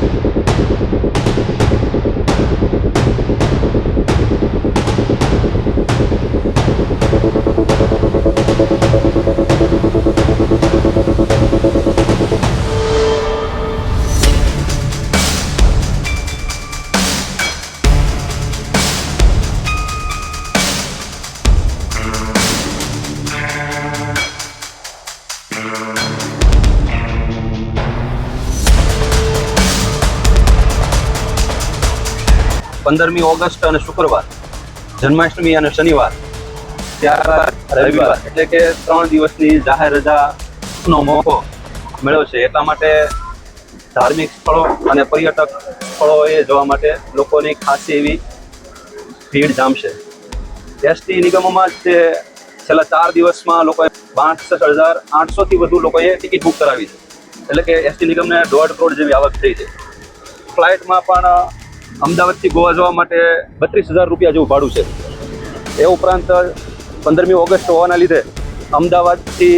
you પંદરમી August અને શુક્રવાર, જન્માષ્ટમી અને શનિવાર, ત્યારબાદ રવિવાર, એટલે કે ત્રણ દિવસની જાહેર રજાનો મોકો મળ્યો છે. એટલા માટે ધાર્મિક સ્થળો અને પર્યટક સ્થળોએ જવા માટે લોકોની ખાસી એવી ભીડ જામશે. એસટી નિગમોમાં જ છેલ્લા ચાર દિવસમાં લોકોએ બાસઠ હજાર આઠસોથી વધુ લોકોએ ટિકિટ બુક કરાવી છે. એટલે કે એસટી નિગમને દોઢ કરોડ જેવી આવક થઈ છે. ફ્લાઇટમાં પણ અમદાવાદથી ગોવા જવા માટે બત્રીસ હજાર રૂપિયા જેવું ભાડું છે. એ ઉપરાંત પંદરમી ઓગસ્ટ હોવાના લીધે અમદાવાદથી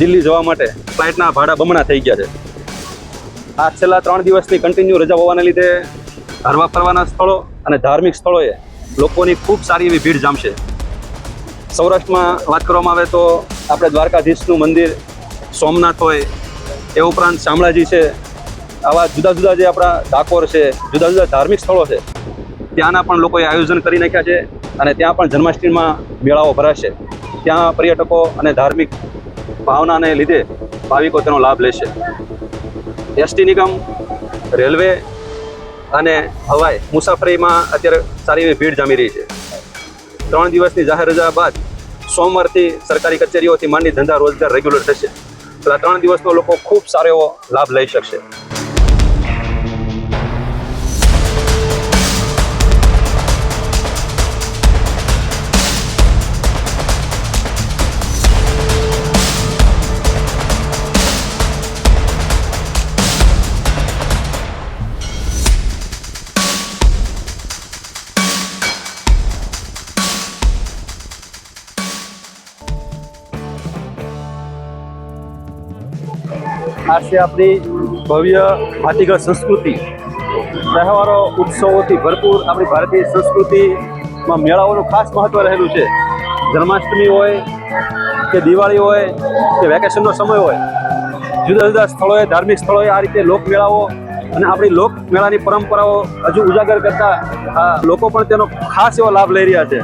દિલ્હી જવા માટે ફ્લાઇટના ભાડા બમણા થઈ ગયા છે. આ છેલ્લા ત્રણ દિવસની કન્ટિન્યુ રજા હોવાના લીધે હરવા ફરવાના સ્થળો અને ધાર્મિક સ્થળોએ લોકોની ખૂબ સારી એવી ભીડ જામશે. સૌરાષ્ટ્રમાં વાત કરવામાં આવે તો આપણે દ્વારકાધીશનું મંદિર સોમનાથ હોય, એ ઉપરાંત શામળાજી છે આવા જુદા જુદા જે આપણા ડાકોર છે, જુદા જુદા ધાર્મિક સ્થળો છે, ત્યાંના પણ લોકોએ આયોજન કરી નાખ્યા છે અને ત્યાં પણ જન્માષ્ટમીમાં મેળાઓ ભરાશે. ત્યાં પર્યટકો અને ધાર્મિક ભાવનાને લીધે ભાવિકો તેનો લાભ લેશે. એસટી નિગમ, રેલવે અને હવાઈ મુસાફરીમાં અત્યારે સારી એવી ભીડ જામી રહી છે. ત્રણ દિવસની જાહેર રજા બાદ સોમવારથી સરકારી કચેરીઓથી માંડી ધંધા રોજગાર રેગ્યુલર થશે. એટલે ત્રણ દિવસનો લોકો ખૂબ સારો એવો લાભ લઈ શકશે. આ છે આપણી ભવ્ય ભાતીગળ સંસ્કૃતિ. તહેવારો, ઉત્સવોથી ભરપૂર આપણી ભારતીય સંસ્કૃતિમાં મેળાઓનું ખાસ મહત્વ રહેલું છે. જન્માષ્ટમી હોય, કે દિવાળી હોય, કે વેકેશનનો સમય હોય, જુદા જુદા સ્થળોએ, ધાર્મિક સ્થળોએ આ રીતે લોકમેળાઓ અને આપણી લોકમેળાની પરંપરાઓ હજુ ઉજાગર કરતા લોકો પણ તેનો ખાસ એવો લાભ લઈ રહ્યા છે.